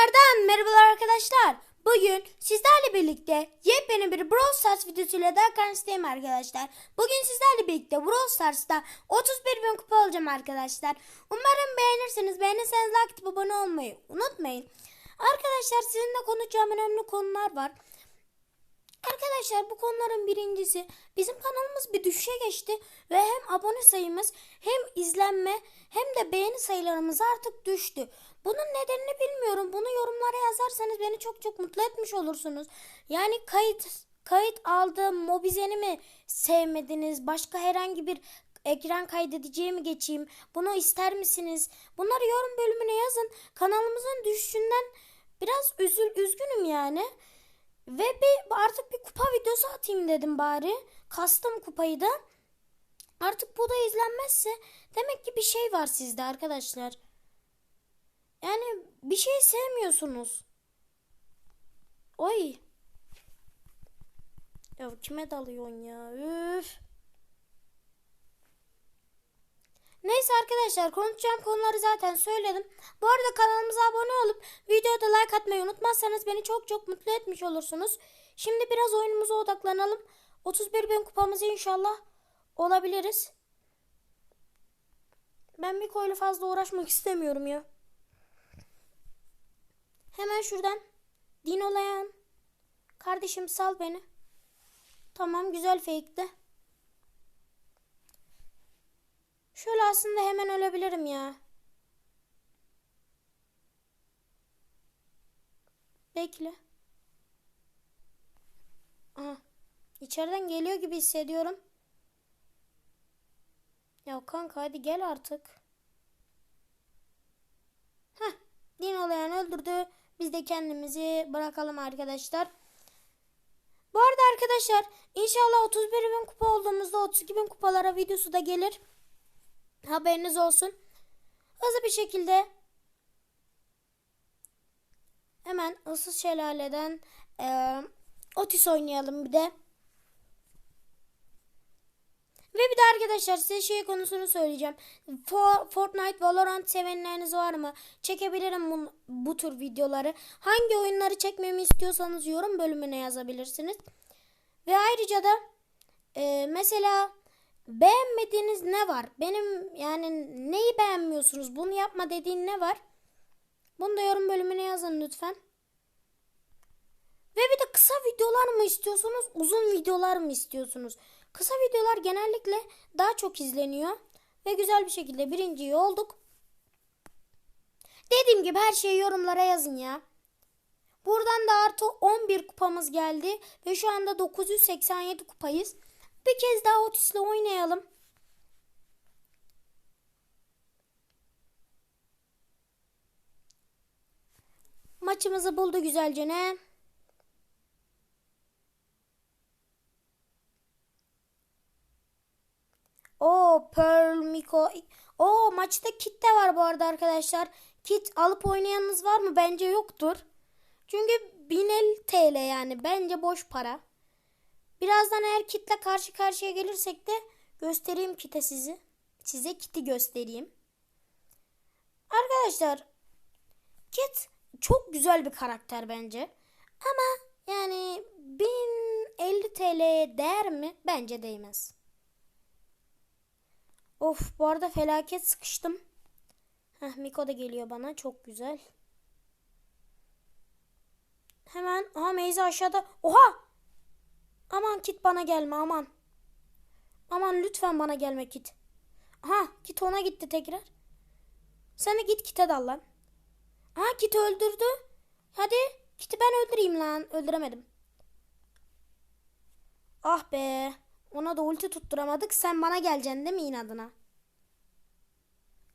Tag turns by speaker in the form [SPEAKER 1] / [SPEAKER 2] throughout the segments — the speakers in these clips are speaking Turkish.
[SPEAKER 1] Tekrardan merhabalar arkadaşlar. Bugün sizlerle birlikte yepyeni bir Brawl Stars videosuyla daha karşınızdayım arkadaşlar. Bugün sizlerle birlikte Brawl Stars'ta 31 bin kupa alacağım arkadaşlar. Umarım beğenirsiniz. Beğenirseniz atıp abone olmayı unutmayın. Arkadaşlar sizinle konuşacağım önemli konular var. Arkadaşlar bu konuların birincisi bizim kanalımız bir düşüşe geçti ve hem abone sayımız hem izlenme hem de beğeni sayılarımız artık düştü. Bunun nedenini bilmiyorum. Bunu yorumlara yazarsanız beni çok çok mutlu etmiş olursunuz. Yani kayıt kayıt aldığım Mobizen'i mi sevmediniz? Başka herhangi bir ekran kaydedeceği mi geçeyim? Bunu ister misiniz? Bunları yorum bölümüne yazın. Kanalımızın düşüşünden biraz üzül üzgünüm yani. Ve bir artık bir kupa videosu atayım dedim bari. Kastım kupayı da. Artık bu da izlenmezse demek ki bir şey var sizde arkadaşlar. Yani bir şey sevmiyorsunuz. Oy. Ya kime dalıyorsun ya? Üf. Neyse arkadaşlar konuşacağım konuları zaten söyledim. Bu arada kanalımıza abone olup videoda like atmayı unutmazsanız beni çok çok mutlu etmiş olursunuz. Şimdi biraz oyunumuza odaklanalım. 31 bin kupamızı inşallah olabiliriz. Ben Miko ile fazla uğraşmak istemiyorum ya. Hemen şuradan Dinolayan. Kardeşim sal beni. Tamam güzel fake'ti. Şöyle aslında hemen ölebilirim ya. Bekle. Aha. İçeriden geliyor gibi hissediyorum. Ya kanka hadi gel artık. Heh. Din olayan öldürdü. Biz de kendimizi bırakalım arkadaşlar. Bu arada arkadaşlar inşallah 31 bin kupa olduğumuzda 32 bin kupalara videosu da gelir. Haberiniz olsun. Hızlı bir şekilde hemen ıssız şelaleden e, Otis oynayalım bir de. Ve bir de arkadaşlar size şey konusunu söyleyeceğim. For, Fortnite, Valorant sevenleriniz var mı? Çekebilirim bu, bu tür videoları. Hangi oyunları çekmemi istiyorsanız yorum bölümüne yazabilirsiniz. Ve ayrıca da e, mesela beğenmediğiniz ne var? Benim yani neyi beğenmiyorsunuz? Bunu yapma dediğin ne var? Bunu da yorum bölümüne yazın lütfen. Ve bir de kısa videolar mı istiyorsunuz? Uzun videolar mı istiyorsunuz? Kısa videolar genellikle daha çok izleniyor. Ve güzel bir şekilde birinci olduk. Dediğim gibi her şeyi yorumlara yazın ya. Buradan da artı 11 kupamız geldi. Ve şu anda 987 kupayız. Bir kez daha Otis'le oynayalım. Maçımızı buldu güzelce ne? O Pearl Miko. O maçta kit de var bu arada arkadaşlar. Kit alıp oynayanınız var mı? Bence yoktur. Çünkü 1050 TL yani. Bence boş para. Birazdan eğer kitle karşı karşıya gelirsek de göstereyim kite sizi. Size kiti göstereyim. Arkadaşlar Kit çok güzel bir karakter bence. Ama yani 1050 TL'ye değer mi? Bence değmez. Of bu arada felaket sıkıştım. Heh, Miko da geliyor bana. Çok güzel. Hemen. Aha Meyze aşağıda. Oha! Aman Kit bana gelme aman. Aman lütfen bana gelme Kit. Aha Kit ona gitti tekrar. Sen de git Kit'e dal lan. Aha Kit öldürdü. Hadi Kit'i ben öldüreyim lan. Öldüremedim. Ah be. Ona da ulti tutturamadık. Sen bana geleceksin değil mi inadına?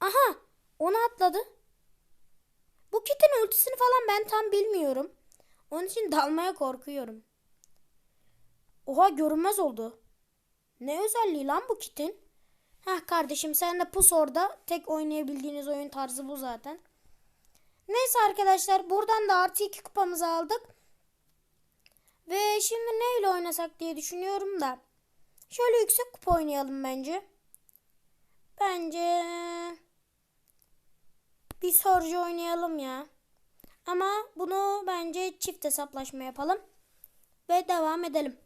[SPEAKER 1] Aha. Onu atladı. Bu Kit'in ultisini falan ben tam bilmiyorum. Onun için dalmaya korkuyorum. Oha görünmez oldu. Ne özelliği lan bu Kit'in? Heh kardeşim sen de pus orada. Tek oynayabildiğiniz oyun tarzı bu zaten. Neyse arkadaşlar buradan da artı iki kupamızı aldık. Ve şimdi neyle oynasak diye düşünüyorum da. Şöyle yüksek kupa oynayalım bence. Bence bir sorcu oynayalım ya. Ama bunu bence çift hesaplaşma yapalım. Ve devam edelim.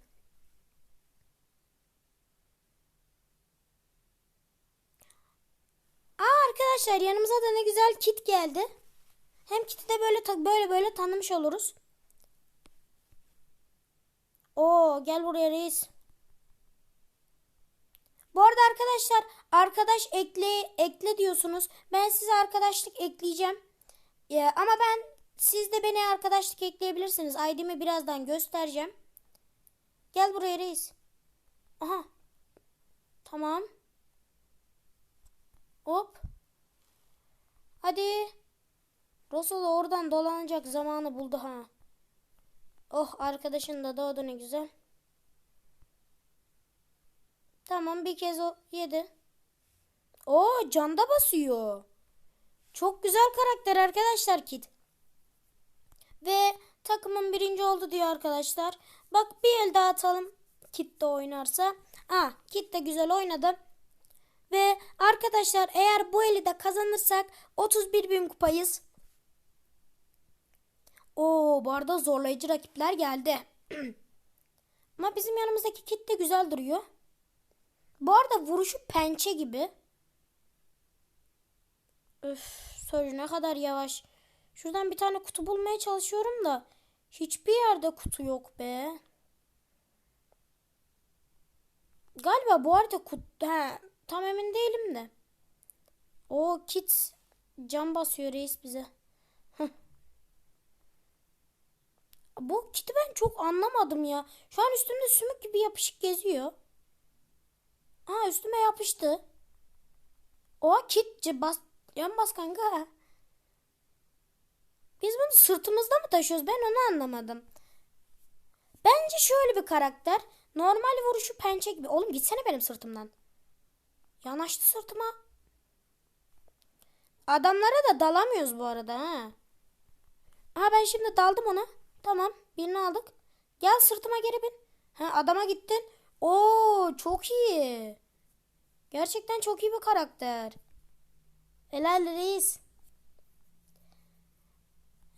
[SPEAKER 1] Aa arkadaşlar yanımıza da ne güzel kit geldi. Hem kiti de böyle böyle böyle tanımış oluruz. Oo gel buraya reis. Bu arada arkadaşlar arkadaş ekle ekle diyorsunuz. Ben size arkadaşlık ekleyeceğim. Ya, ama ben siz de beni arkadaşlık ekleyebilirsiniz. ID'mi birazdan göstereceğim. Gel buraya reis. Aha. Tamam. Hop. Hadi. Russell oradan dolanacak zamanı buldu ha. Oh arkadaşın da doğdu ne güzel. Tamam bir kez o yedi. Oo canda basıyor. Çok güzel karakter arkadaşlar Kit. Ve takımın birinci oldu diyor arkadaşlar. Bak bir el daha atalım. Kit de oynarsa. Aa Kit de güzel oynadı. Ve arkadaşlar eğer bu eli de kazanırsak 31 bin kupayız. Oo bu arada zorlayıcı rakipler geldi. Ama bizim yanımızdaki kit de güzel duruyor. Bu arada vuruşu pençe gibi. Öf, Surge ne kadar yavaş. Şuradan bir tane kutu bulmaya çalışıyorum da hiçbir yerde kutu yok be. Galiba bu arada kutu he, tam emin değilim de. O kit cam basıyor reis bize. Bu kiti ben çok anlamadım ya. Şu an üstümde sümük gibi yapışık geziyor. Ha üstüme yapıştı. O kit bas yan bas kanka. Biz bunu sırtımızda mı taşıyoruz? Ben onu anlamadım. Bence şöyle bir karakter. Normal vuruşu pençe gibi. Oğlum gitsene benim sırtımdan. Yanaştı sırtıma. Adamlara da dalamıyoruz bu arada ha. Ha ben şimdi daldım ona. Tamam birini aldık. Gel sırtıma geri bin. Ha adama gittin. Oo çok iyi. Gerçekten çok iyi bir karakter. Helal reis.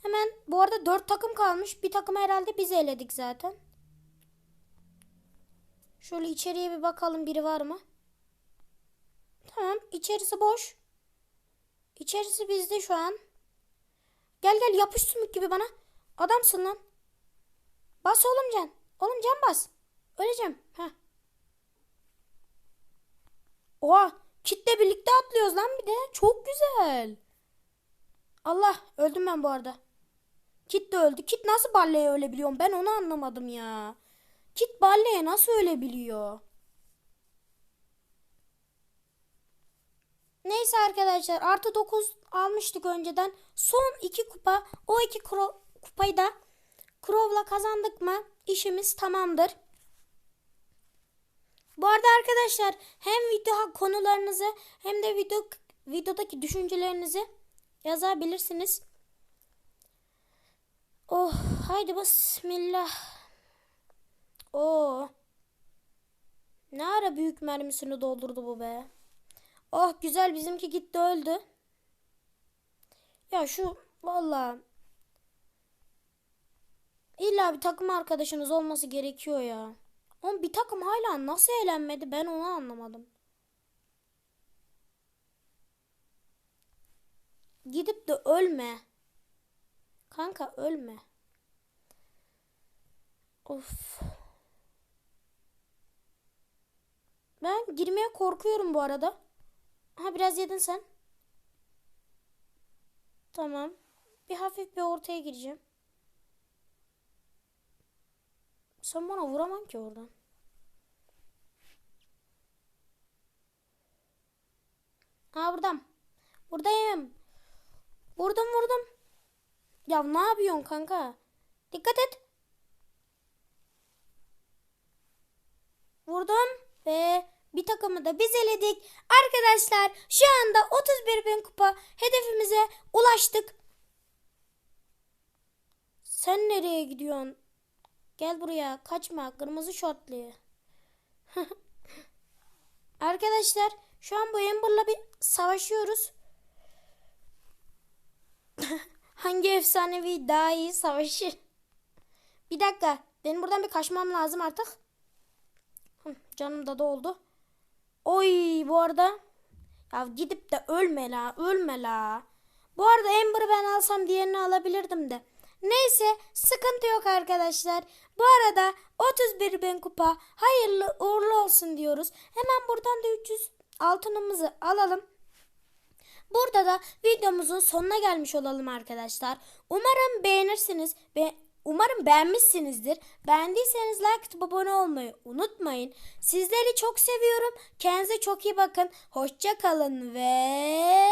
[SPEAKER 1] Hemen bu arada dört takım kalmış. Bir takım herhalde biz eledik zaten. Şöyle içeriye bir bakalım biri var mı? Tamam içerisi boş. İçerisi bizde şu an. Gel gel yapış sümük gibi bana. Adamsın lan. Bas oğlum can. Oğlum can bas. Öleceğim. Heh. Oha. Kitle birlikte atlıyoruz lan bir de. Çok güzel. Allah öldüm ben bu arada. Kit de öldü. Kit nasıl balleye ölebiliyor? Ben onu anlamadım ya. Kit balleye nasıl ölebiliyor? Neyse arkadaşlar artı 9 almıştık önceden. Son 2 kupa o 2 kupayı da Crow'la kazandık mı işimiz tamamdır. Bu arada arkadaşlar hem video konularınızı hem de video videodaki düşüncelerinizi yazabilirsiniz. Oh haydi bismillah. Oh. Ne ara büyük mermisini doldurdu bu be. Oh güzel bizimki gitti öldü. Ya şu valla illa bir takım arkadaşınız olması gerekiyor ya. Ama bir takım hala nasıl eğlenmedi ben onu anlamadım. Gidip de ölme. Kanka ölme. Of. Ben girmeye korkuyorum bu arada. Ha biraz yedin sen. Tamam. Bir hafif bir ortaya gireceğim. Sen bana vuramam ki oradan. Ha buradan. Buradayım. Vurdum vurdum. Ya ne yapıyorsun kanka? Dikkat et. Vurdum ve bir takımı da biz eledik. Arkadaşlar şu anda 31 bin kupa hedefimize ulaştık. Sen nereye gidiyorsun? Gel buraya kaçma kırmızı şortlu. Arkadaşlar şu an bu Amber'la bir savaşıyoruz. Hangi efsanevi daha iyi savaşı? Bir dakika. Benim buradan bir kaçmam lazım artık. Canım da doldu. Oy bu arada. Ya gidip de ölme la ölme la. Bu arada Amber'ı ben alsam diğerini alabilirdim de. Neyse sıkıntı yok arkadaşlar. Bu arada 31 bin kupa hayırlı uğurlu olsun diyoruz. Hemen buradan da 300 altınımızı alalım. Burada da videomuzun sonuna gelmiş olalım arkadaşlar. Umarım beğenirsiniz ve umarım beğenmişsinizdir. Beğendiyseniz like atıp abone olmayı unutmayın. Sizleri çok seviyorum. Kendinize çok iyi bakın. Hoşça kalın ve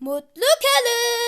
[SPEAKER 1] mutlu kalın.